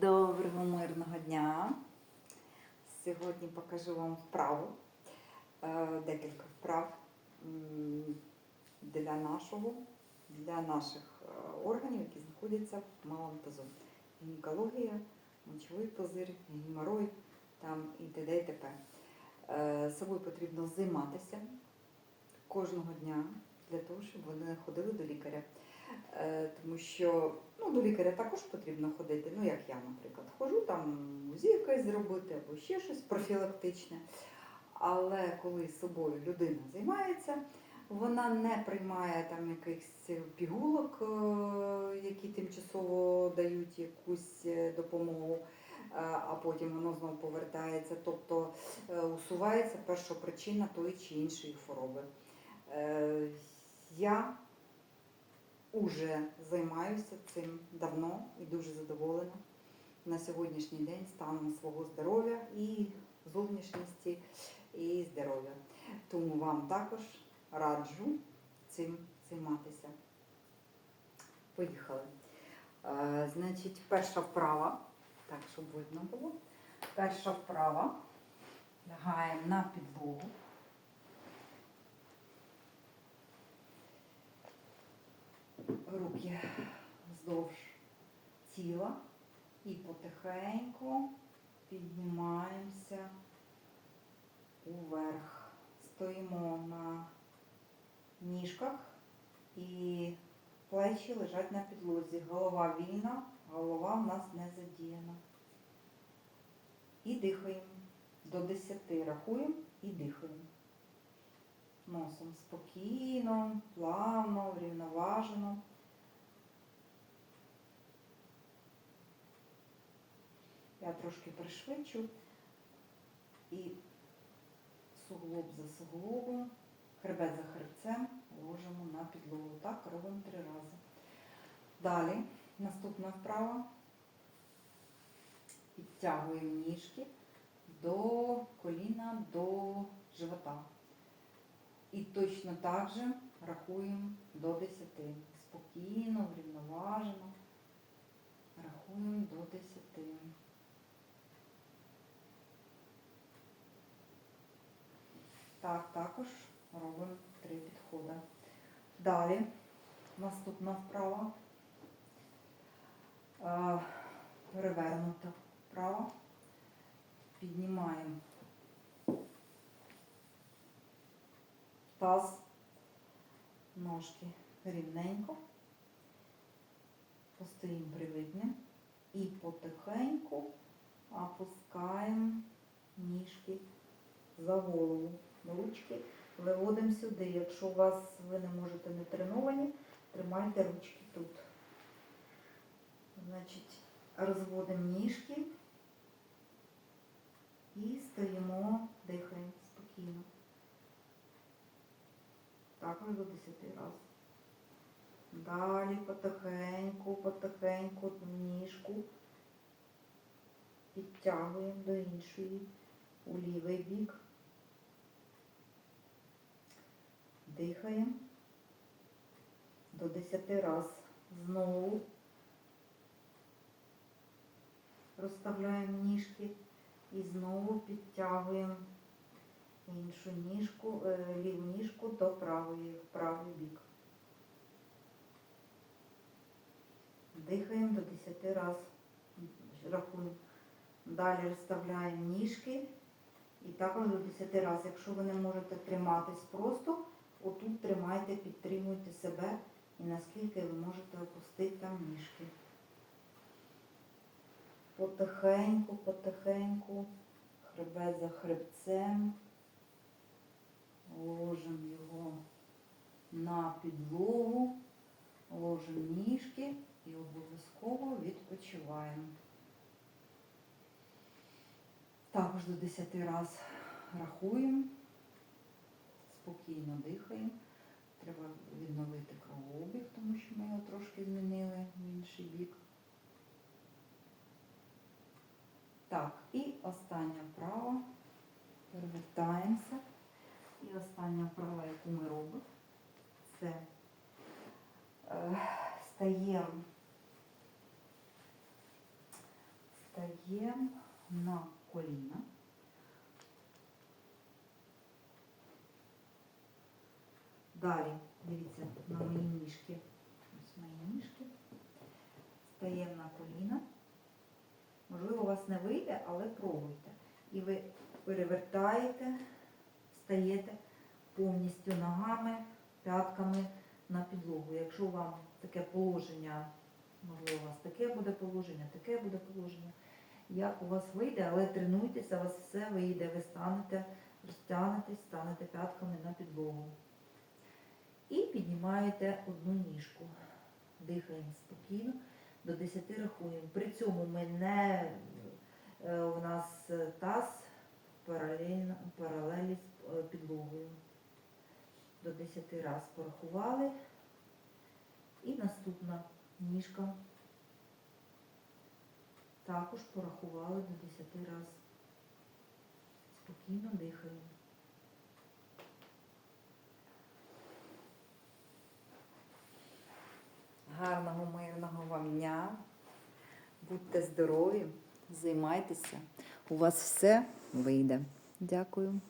Доброго мирного дня. Сьогодні покажу вам вправу, е, декілька вправ для нашого, для наших е, органів, які знаходяться в малому тазу. Гінекологія, мочовий пузир, геморой там і т.д. і т.п. Е, Собою потрібно займатися кожного дня для того, щоб вони ходили до лікаря. Е, Тому що ну, до лікаря також потрібно ходити. Ну, як я, наприклад, ходжу там УЗІ якесь зробити або ще щось профілактичне. Але коли з собою людина займається, вона не приймає там якихось пігулок, е, які тимчасово дають якусь е, допомогу, а потім воно знову повертається. Тобто усувається перша причина тої чи іншої хвороби. Я уже займаюся цим давно і дуже задоволена на сьогоднішній день станом свого здоров'я і зовнішності і здоров'я. Тому вам також раджу цим займатися. Поїхали. Е, значить, перша вправа, так, щоб видно було. Перша вправа. Лягаємо на підлогу. Вздовж тіла і потихеньку піднімаємося уверх. Стоїмо на ніжках і плечі лежать на підлозі. Голова вільна, голова в нас не задіяна. І дихаємо. До 10 рахуємо і дихаємо. Носом спокійно, плавно, врівноважено. Я трошки пришвидшу і суглоб за суглобом, хребет за хребцем ложимо на підлогу. Так робимо три рази. Далі наступна вправа. Підтягуємо ніжки до коліна, до живота. І точно так же рахуємо до 10. Спокійно, врівноважено. Рахуємо до 10. Так, також робимо три підходи. Далі наступна вправа. Е, Перевернута вправа. Піднімаємо таз, ножки рівненько, постоїмо привидне і потихеньку опускаємо ніжки за голову. Ручки виводимо сюди. Якщо у вас ви не можете не треновані, тримайте ручки тут. Значить, розводимо ніжки і стоїмо, дихаємо спокійно. Також до 10 разів. Далі потихеньку, потихеньку ніжку підтягуємо до іншої у лівий бік. Дихаємо до 10 разів. Знову розставляємо ніжки і знову підтягуємо іншу ніжку, е, ліву ніжку до правої, в правий бік. Дихаємо до 10 разів. Рахуємо. Далі розставляємо ніжки і також до 10 разів. Якщо ви не можете триматись просто, отут тримайте, підтримуйте себе і наскільки ви можете опустити там ніжки. Потихеньку, потихеньку, хребет за хребцем. Ложимо його на підлогу, ложимо ніжки і обов'язково відпочиваємо. Також до 10 разів рахуємо, спокійно дихаємо. Треба відновити кровообіг, тому що ми його трошки змінили в інший бік. Так, і остання вправа. Перевертаємося. І остання вправа, яку ми робимо, це е, стаємо Стаємо на коліна. Далі, дивіться, на мої ніжки. Ось мої ніжки. Стаємо на коліна. Можливо, у вас не вийде, але пробуйте. І ви перевертаєте, стаєте повністю ногами, п'ятками на підлогу. Якщо вам таке положення, можливо, у вас таке буде положення, таке буде положення. Як у вас вийде, але тренуйтеся, у вас все вийде. Ви станете, розтягнетесь, станете п'ятками на підлогу. І піднімаєте одну ніжку. Дихаємо спокійно, до 10 рахуємо. При цьому ми не е, у нас е, таз паралельно, паралелі з е, підлогою. До 10 раз порахували. І наступна ніжка. Також порахували до 10 раз. Спокійно дихаємо. Гарного, мирного вам дня. Будьте здорові, займайтеся. У вас все вийде. Дякую.